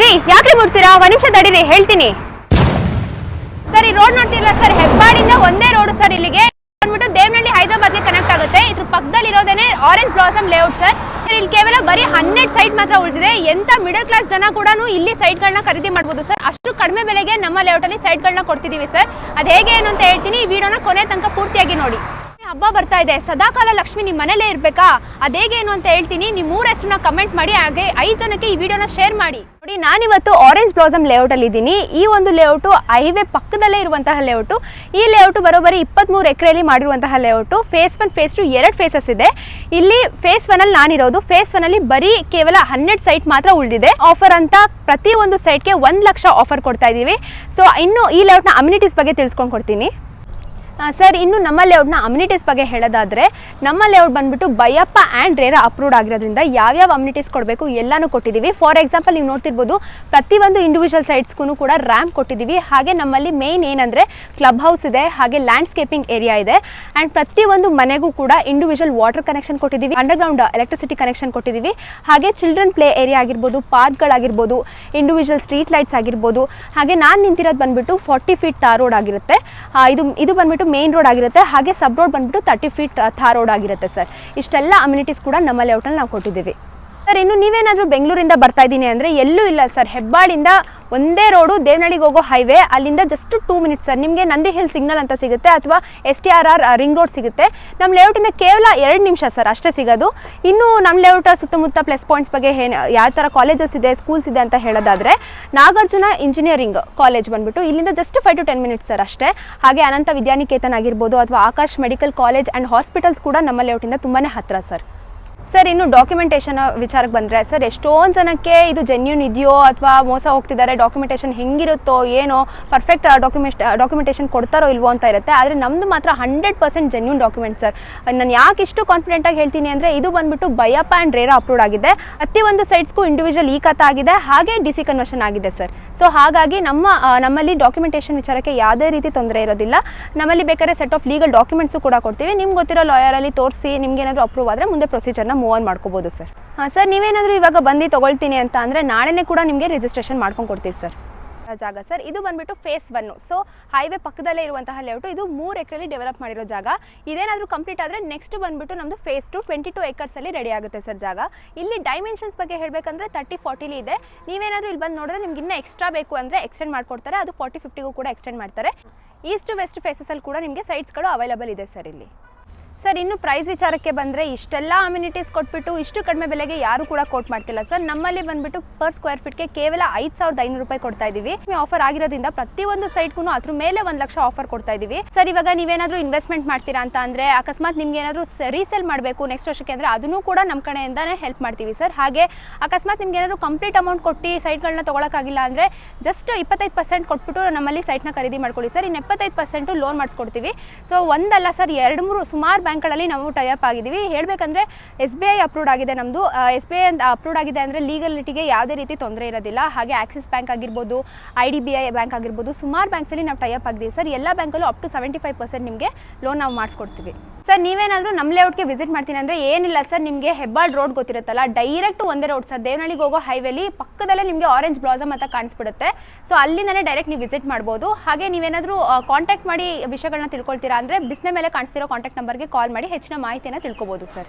ರೀ, ಯಾಕ್ರಿ ಬಿಡ್ತೀರಾ ಒಂದ್ ನಿಮಿಷ ಹೇಳ್ತೀನಿ. ಸರ್, ಈ ರೋಡ್ ನೋಡ್ತಿಲ್ಲ ಸರ್ ಹೆಬ್ಬಾಳಿಂದ ಒಂದೇ ರೋಡ್ ಸರ್ ಇಲ್ಲಿಗೆ. ಬಂದ್ಬಿಟ್ಟು ದೇವನಹಳ್ಳಿ ಹೈದರಾಬಾದ್ಗೆ ಕನೆಕ್ಟ್ ಆಗುತ್ತೆ. ಇದ್ರ ಪಕ್ಕದಲ್ಲಿ ಇರೋದೇನೆ orange blossom layout sir. Sir, ಇಲ್ಲಿ ಕೇವಲ ಬರೀ ಹನ್ನೆರಡು ಸೈಟ್ ಮಾತ್ರ ಉಳಿದಿದೆ. ಎಂತ ಮಿಡಲ್ ಕ್ಲಾಸ್ ಜನ ಕೂಡ ಇಲ್ಲಿ ಸೈಟ್ಗಳನ್ನ ಖರೀದಿ ಮಾಡಬಹುದು ಸರ್. ಅಷ್ಟು ಕಡಿಮೆ ಬೆಲೆಗೆ ನಮ್ಮ ಲೇಔಟ್ ಅಲ್ಲಿ ಸೈಟ್ಗಳನ್ನ ಕೊಡ್ತಿದೀವಿ ಸರ್. ಅದು ಹೇಗೆ ಏನು ಅಂತ ಹೇಳ್ತೀನಿ. ಈ ವಿಡಿಯೋನ ಕೊನೆ ತನಕ ಪೂರ್ತಿಯಾಗಿ ನೋಡಿ. ಹಬ್ಬ ಬರ್ತಾ ಇದೆ. ಸದಾಕಾಲ ಲಕ್ಷ್ಮಿ ನಿಮ್ಮ ಮನೇಲೇ ಇರಬೇಕಾ? ಅದೇಗೆ ಏನು ಅಂತ ಹೇಳ್ತೀನಿ. ನಿಮ್ಮ ಮೂರು ಹೆಸರನ್ನ ಕಮೆಂಟ್ ಮಾಡಿ, ಹಾಗೆ ಐದು ಜನಕ್ಕೆ ಈ ವಿಡಿಯೋನ ಶೇರ್ ಮಾಡಿ. ನೋಡಿ, ನಾನಿವತ್ತು ಆರೆಂಜ್ ಬ್ಲಾಸಮ್ ಲೇಔಟ್ ಅಲ್ಲಿ ಇದ್ದೀನಿ. ಈ ಒಂದು ಲೇಔಟು ಹೈವೇ ಪಕ್ಕದಲ್ಲೇ ಇರುವಂತಹ ಲೇಔಟು ಈ ಲೇಔಟ್ ಬರೋಬ್ಬರಿ ಇಪ್ಪತ್ಮೂರು ಎಕರೆಯಲ್ಲಿ ಮಾಡಿರುವಂತಹ layout phase one phase two ಎರಡು ಫೇಸಸ್ ಇದೆ. ಇಲ್ಲಿ ಫೇಸ್ ಒನ್ ಅಲ್ಲಿ ನಾನಿರೋದು. ಫೇಸ್ ಒನ್ ಅಲ್ಲಿ ಬರೀ ಕೇವಲ ಹನ್ನೆರಡು ಸೈಟ್ ಮಾತ್ರ ಉಳಿದಿದೆ. ಆಫರ್ ಅಂತ ಪ್ರತಿ ಒಂದು ಸೈಟ್ಗೆ ಒಂದು ಲಕ್ಷ ಆಫರ್ ಕೊಡ್ತಾ ಇದ್ದೀವಿ. ಸೊ ಇನ್ನು ಈ ಲೇಔಟ್ನ ಅಮ್ಯುನಿಟೀಸ್ ಬಗ್ಗೆ ತಿಳ್ಸ್ಕೊಂಡು ಕೊಡ್ತೀನಿ. ಸರ್, ಇನ್ನು ನಮ್ಮ ಲೇಔಟ್ನ ಅಮ್ಯುನಿಟೀಸ್ ಬಗ್ಗೆ ಹೇಳೋದಾದ್ರೆ, ನಮ್ಮ ಲೇಔಟ್ ಬಂದ್ಬಿಟ್ಟು ಬೈಯಪ್ಪ ಆ್ಯಂಡ್ ರೇರಾ ಅಪ್ರೂವ್ಡ್ ಆಗಿರೋದ್ರಿಂದ ಯಾವ್ಯಾವ ಅಮ್ಯುನಿಟೀಸ್ ಕೊಡಬೇಕು ಎಲ್ಲಾನು ಕೊಟ್ಟಿದ್ದೀವಿ ಫಾರ್ ಎಕ್ಸಾಂಪಲ್ ನೀವು ನೋಡ್ತಿರ್ಬೋದು, ಪ್ರತಿಯೊಂದು ಇಂಡಿವಿಜುವಲ್ ಸೈಟ್ಸ್ಗೂ ಕೂಡ ರ್ಯಾಮ್ ಕೊಟ್ಟಿದ್ದೀವಿ ಹಾಗೆ ನಮ್ಮಲ್ಲಿ ಮೇಯ್ನ್ ಏನಂದರೆ ಕ್ಲಬ್ ಹೌಸ್ ಇದೆ, ಹಾಗೆ ಲ್ಯಾಂಡ್ಸ್ಕೇಪಿಂಗ್ ಏರಿಯಾ ಇದೆ. ಆ್ಯಂಡ್ ಪ್ರತಿಯೊಂದು ಮನೆಗೂ ಕೂಡ ಇಂಡಿವಿಜುವಲ್ ವಾಟರ್ ಕನೆಕ್ಷನ್ ಕೊಟ್ಟಿದ್ದೀವಿ ಅಂಡರ್ಗ್ರೌಂಡ್ ಎಲೆಕ್ಟ್ರಿಸಿಟಿ ಕನೆಕ್ಷನ್ ಕೊಟ್ಟಿದ್ದೀವಿ ಹಾಗೆ ಚಿಲ್ಡ್ರನ್ ಪ್ಲೇ ಏರಿಯಾ ಆಗಿರ್ಬೋದು ಪಾರ್ಕ್ಗಳಾಗಿರ್ಬೋದು ಇಂಡಿವಿಜುವಲ್ ಸ್ಟ್ರೀಟ್ ಲೈಟ್ಸ್ ಆಗಿರ್ಬೋದು. ಹಾಗೆ ನಾನು ನಿಂತಿರೋದು ಬಂದ್ಬಿಟ್ಟು ಫಾರ್ಟಿ ಫೀಟ್ ತಾರ್ ರೋಡ್ ಆಗಿರುತ್ತೆ. ಇದು ಇದು ಬಂದ್ಬಿಟ್ಟು ಮೇನ್ ರೋಡ್ ಆಗಿರುತ್ತೆ. ಹಾಗೆ ಸಬ್ ರೋಡ್ ಬಂದ್ಬಿಟ್ಟು ತರ್ಟಿ ಫೀಟ್ ಥಾರ್ ರೋಡ್ ಆಗಿರುತ್ತೆ ಸರ್ ಇಷ್ಟೆಲ್ಲ ಅಮ್ಯುನಿಟೀಸ್ ಕೂಡ ನಮ್ಮ ಲೇಔಟಲ್ಲಿ ನಾವು ಕೊಟ್ಟಿದ್ದೀವಿ. ಸರ್ ಇನ್ನು ನೀವೇನಾದರೂ ಬೆಂಗಳೂರಿಂದ ಬರ್ತಾ ಇದ್ದೀನಿ ಅಂದರೆ ಎಲ್ಲೂ ಇಲ್ಲ ಸರ್ ಹೆಬ್ಬಾಳಿಂದ ಒಂದೇ ರೋಡು ದೇವನಹಳ್ಳಿಗೆ ಹೋಗೋ ಹೈವೇ, ಅಲ್ಲಿಂದ ಜಸ್ಟ್ ಟೂ ಮಿನಿಟ್ಸ್ ಸರ್. ನಿಮಗೆ ನಂದಿ ಹಿಲ್ ಸಿಗ್ನಲ್ ಅಂತ ಸಿಗುತ್ತೆ, ಅಥವಾ S T R R ring road ಸಿಗುತ್ತೆ. ನಮ್ಮ ಲೇಔಟಿಂದ ಕೇವಲ ಎರಡು ನಿಮಿಷ ಸರ್, ಅಷ್ಟೇ ಸಿಗೋದು. ಇನ್ನು ನಮ್ಮ ಲೇಔಟ್ ಸುತ್ತಮುತ್ತ ಪ್ಲಸ್ ಪಾಯಿಂಟ್ಸ್ ಬಗ್ಗೆ ಯಾವ ಥರ ಕಾಲೇಜಸ್ ಇದೆ ಸ್ಕೂಲ್ಸ್ ಇದೆ ಅಂತ ಹೇಳೋದಾದರೆ, ನಾಗಾರ್ಜುನ ಇಂಜಿನಿಯರಿಂಗ್ ಕಾಲೇಜ್ ಬಂದ್ಬಿಟ್ಟು ಇಲ್ಲಿಂದ just five to ten minutes sir ಅಷ್ಟೇ. ಹಾಗೆ ಅನಂತ ವಿದ್ಯಾನಿಕೇತನ್ ಆಗಿರ್ಬೋದು, ಅಥವಾ Akash medical college and hospitals ಕೂಡ ನಮ್ಮ ಲೇಔಟಿಂದ ತುಂಬಾ ಹತ್ತಿರ ಸರ್. ಸರ್, ಇನ್ನು ಡಾಕ್ಯುಮೆಂಟೇಷನ್ ವಿಚಾರಕ್ಕೆ ಬಂದರೆ, ಸರ್, ಎಷ್ಟೊಂದು ಜನಕ್ಕೆ ಇದು ಜೆನ್ಯೂನ್ ಇದೆಯೋ ಅಥವಾ ಮೋಸ ಹೋಗ್ತಿದ್ದಾರೆ ಡಾಕ್ಯುಮೆಂಟೇಷನ್ ಹೆಂಗಿರುತ್ತೋ ಏನೋ ಪರ್ಫೆಕ್ಟ್ ಡಾಕ್ಯುಮೆಂಟ್ ಡಾಕ್ಯುಮೆಂಟೇಷನ್ ಕೊಡ್ತಾರೋ ಇಲ್ವೋ ಅಂತ ಇರುತ್ತೆ. ಆದರೆ ನಮ್ಮದು ಮಾತ್ರ hundred percent genuine document sir. ನಾನು ಯಾಕೆ ಇಷ್ಟು ಕಾನ್ಫಿಡೆಂಟಾಗಿ ಹೇಳ್ತೀನಿ ಅಂದರೆ, ಇದು ಬಂದ್ಬಿಟ್ಟು ಬಯಪ್ಪ ಆ್ಯಂಡ್ ರೇರಾ ಅಪ್ರೂವ್ಡ್ ಆಗಿದೆ. ಒಂದು ಸೈಟ್ಸ್ಗೂ ಇಂಡಿವಿಜುವಲ್ ಈ ಕಥ ಆಗಿದೆ, ಹಾಗೆ ಡಿ ಸಿ ಕನ್ವರ್ಷನ್ ಆಗಿದೆ, ಸರ್. ಸೊ ಹಾಗಾಗಿ ನಮ್ಮ ನಮ್ಮಲ್ಲಿ ಡಾಕ್ಯುಮೆಂಟೇಷನ್ ವಿಚಾರಕ್ಕೆ ಯಾವುದೇ ರೀತಿ ತೊಂದರೆ ಇರೋದಿಲ್ಲ. ನಮ್ಮಲ್ಲಿ ಬೇಕಾದ್ರೆ ಸೆಟ್ ಆಫ್ ಲೀಗಲ್ ಡಾಕ್ಯುಮೆಂಟ್ಸು ಕೂಡ ಕೊಡ್ತೀವಿ. ನಿಮ್ಗೆ ಗೊತ್ತಿರೋ ಲಾಯರಲ್ಲಿ ತೋರಿಸಿ, ನಿಮ್ಗೆ ಏನಾದರೂ ಅಪ್ರೂವ್ ಆದರೆ ಮುಂದೆ ಪ್ರೊಸೀಜರ್ನ ಮೂವ್ ಆನ್ ಮಾಡ್ಕೋಬೋದು ಸರ್ ಹಾಂ ಸರ್ ನೀವೇನಾದರೂ ಇವಾಗ ಬಂದು ತೊಗೊಳ್ತೀನಿ ಅಂತ ಅಂದರೆ ನಾಳೆನೇ ಕೂಡ ನಿಮಗೆ ರಿಜಿಸ್ಟ್ರೇಷನ್ ಮಾಡ್ಕೊಂಡು ಕೊಡ್ತೀವಿ ಸರ್ ಜಾಗ ಸರ್ ಇದು ಬಂದ್ಬಿಟ್ಟು ಫೇಸ್ ಒನ್ನು ಸೊ ಹೈವೇ ಪಕ್ಕದಲ್ಲೇ ಇರುವಂತಹ ಲೇಔಟು ಇದು ಮೂರು ಎಕರೆಲಿ ಡೆವಲಪ್ ಮಾಡಿರೋ ಜಾಗ. ಇದೇನಾದರೂ ಕಂಪ್ಲೀಟ್ ಆದರೆ ನೆಕ್ಸ್ಟ್ ಬಂದ್ಬಿಟ್ಟು ನಮ್ಮದು ಫೇಸ್ ಟು ಟ್ವೆಂಟಿ ಟು ಎಕರ್ಸಲ್ಲಿ ರೆಡಿ ಆಗುತ್ತೆ ಸರ್ ಜಾಗ. ಇಲ್ಲಿ ಡೈಮೆನ್ಷನ್ಸ್ ಬಗ್ಗೆ ಹೇಳಬೇಕಂದ್ರೆ ತರ್ಟಿ ಫಾರ್ಟಿಲಿ ಇದೆ. ನೀವೇನಾದರೂ ಇಲ್ಲಿ ಬಂದು ನೋಡಿದ್ರೆ ನಿಮ್ಗೆ ಇನ್ನೂ ಎಕ್ಸ್ಟ್ರಾ ಬೇಕು ಅಂದರೆ ಎಕ್ಸ್ಟೆಂಡ್ ಮಾಡಿಕೊಡ್ತಾರೆ. ಅದು ಫಾರ್ಟಿ ಫಿಫ್ಟಿಗೂ ಕೂಡ ಎಕ್ಸ್ಟೆಂಡ್ ಮಾಡ್ತಾರೆ. ಈಸ್ಟ್ ವೆಸ್ಟ್ ಫೇಸಸಲ್ಲಿ ಕೂಡ ನಿಮಗೆ ಸೈಟ್ಸ್ಗಳು ಅವೈಲಬಲ್ ಇದೆ ಸರ್ ಇಲ್ಲಿ. ಸರ್, ಇನ್ನು ಪ್ರೈಸ್ ವಿಚಾರಕ್ಕೆ ಬಂದರೆ ಇಷ್ಟೆಲ್ಲ ಅಮ್ಯುನಿಟೀಸ್ ಕೊಟ್ಬಿಟ್ಟು ಇಷ್ಟು ಕಡಿಮೆ ಬೆಲೆಗೆ ಯಾರು ಕೂಡ ಕೋಟ್ ಮಾಡ್ತಿಲ್ಲ. ಸರ್, ನಮ್ಮಲ್ಲಿ ಬಂದ್ಬಿಟ್ಟು ಪರ್ ಸ್ಕ್ವೇರ್ ಫೀಟ್ಗೆ ಕೇವಲ ಐದು ಸಾವಿರದ ಐನೂರು ರೂಪಾಯಿ ಕೊಡ್ತಾ ಇದ್ದೀವಿ ಆಫರ್ ಆಗಿರೋದ್ರಿಂದ ಪ್ರತಿಯೊಂದು ಸೈಟ್ಗೂ ಅದ್ರ ಮೇಲೆ ಒಂದು ಲಕ್ಷ ಆಫರ್ ಕೊಡ್ತಾ ಇದ್ದೀವಿ ಸರ್, ಇವಾಗ ನೀವೇನಾದರೂ ಇನ್ವೆಸ್ಟ್ಮೆಂಟ್ ಮಾಡ್ತೀರಾ ಅಂತ ಅಂದರೆ ಅಕಸ್ಮಾತ್ ನಿಮ್ಗೆ ಏನಾದರೂ ರೀಸೇಲ್ ಮಾಡಬೇಕು ನೆಕ್ಸ್ಟ್ ವರ್ಷಕ್ಕೆ ಅಂದರೆ ಅದನ್ನು ಕೂಡ ನಮ್ಮ ಕಡೆಯಿಂದನೇ ಹೆಲ್ಪ್ ಮಾಡ್ತೀವಿ ಸರ್. ಹಾಗೆ ಅಕಸ್ಮಾತ್ ನಿಮ್ಗೆ ಏನಾದರೂ ಕಂಪ್ಲೀಟ್ ಅಮೌಂಟ್ ಕೊಟ್ಟು ಸೈಟ್ಗಳನ್ನ ತೊಗೊಳಕ್ಕಾಗಿಲ್ಲ ಅಂದರೆ ಜಸ್ಟ್ ಇಪ್ಪತ್ತೈದು ಪರ್ಸೆಂಟ್ ಕೊಟ್ಬಿಟ್ಟು ನಮ್ಮಲ್ಲಿ ಸೈಟ್ನ ಖರೀದಿ ಮಾಡ್ಕೊಳ್ಳಿ ಸರ್. ಇನ್ನು ಎಪ್ಪತ್ತೈದು ಪರ್ಸೆಂಟು ಲೋನ್ ಮಾಡಿಸ್ಕೊಡ್ತೀವಿ. ಸೊ ಒಂದಲ್ಲ ಸರ್, ಎರಡು ಮೂರು, ಸುಮಾರು ಬ್ಯಾಂಕ್ಗಳಲ್ಲಿ ನಾವು ಟೈಅಪ್ ಆಗಿದ್ದೀವಿ. ಹೇಳಬೇಕಂದ್ರೆ ಎಸ್ ಬಿ ಐ ಅಪ್ರೂವ್ಡ್ ಆಗಿದೆ ನಮ್ಮದು ಎಸ್ ಬಿ ಐ ಅಂತ ಅಪ್ರೂವ್ಡ್ ಆಗಿದೆ ಅಂದರೆ ಲೀಗಲಿಟಿಗೆ ಯಾವುದೇ ರೀತಿ ತೊಂದರೆ ಇರೋದಿಲ್ಲ. ಹಾಗೆ ಆಕ್ಸಿಸ್ ಬ್ಯಾಂಕ್ ಆಗಿರ್ಬೋದು I D B I bank ಆಗಿರ್ಬೋದು, ಸುಮಾರು ಬ್ಯಾಂಕ್ಸಲ್ಲಿ ನಾವು ಟೈಅಪ್ ಆಗಿದ್ದೀವಿ. ಸರ್, ಎಲ್ಲ ಬ್ಯಾಂಕಲ್ಲೂ up to seventy five percent ನಿಮಗೆ ಲೋನ್ ನಾವು ಮಾಡಿಸ್ಕೊಡ್ತೀವಿ. ಸರ್, ನೀವೇನಾದರೂ ನಮ್ಮ ಲೇಔಟ್ಗೆ ವಿಸಿಟ್ ಮಾಡ್ತೀನಿ ಅಂದರೆ ಏನಿಲ್ಲ ಸರ್, ನಿಮಗೆ ಹೆಬ್ಬಾಳ್ ರೋಡ್ ಗೊತ್ತಿರುತ್ತಲ್ಲ ಡೈರೆಕ್ಟ್ ಒಂದೇ ರೋಡ್ ಸರ್. ದೇವನಹಳ್ಳಿಗೆ ಹೋಗೋ ಹೈವೇಲಿ ಪಕ್ಕದಲ್ಲೇ ನಿಮಗೆ ಆರೆಂಜ್ ಬ್ಲಾಸಮ್ ಅಂತ ಕಾಣಿಸ್ಬಿಡುತ್ತೆ. ಸೊ ಅಲ್ಲಿಂದಲೇ ಡೈರೆಕ್ಟ್ ನೀವು ವಿಸಿಟ್ ಮಾಡ್ಬೋದು. ಹಾಗೆ ನೀವೇನಾದರೂ ಕಾಂಟ್ಯಾಕ್ಟ್ ಮಾಡಿ ವಿಷಯಗಳನ್ನ ತಿಳ್ಕೊಳ್ತೀರಾ ಅಂದರೆ ಬಿಸ್ನೆ ಮೇಲೆ ಕಾಣಿಸ್ತಿರೋ ಕಾಂಟ್ಯಾಕ್ಟ್ ನಂಬರ್ಗೆ ಕಾಲ್ ಮಾಡಿ ಹೆಚ್ಚಿನ ಮಾಹಿತಿಯನ್ನು ತಿಳ್ಕೊಬೋದು ಸರ್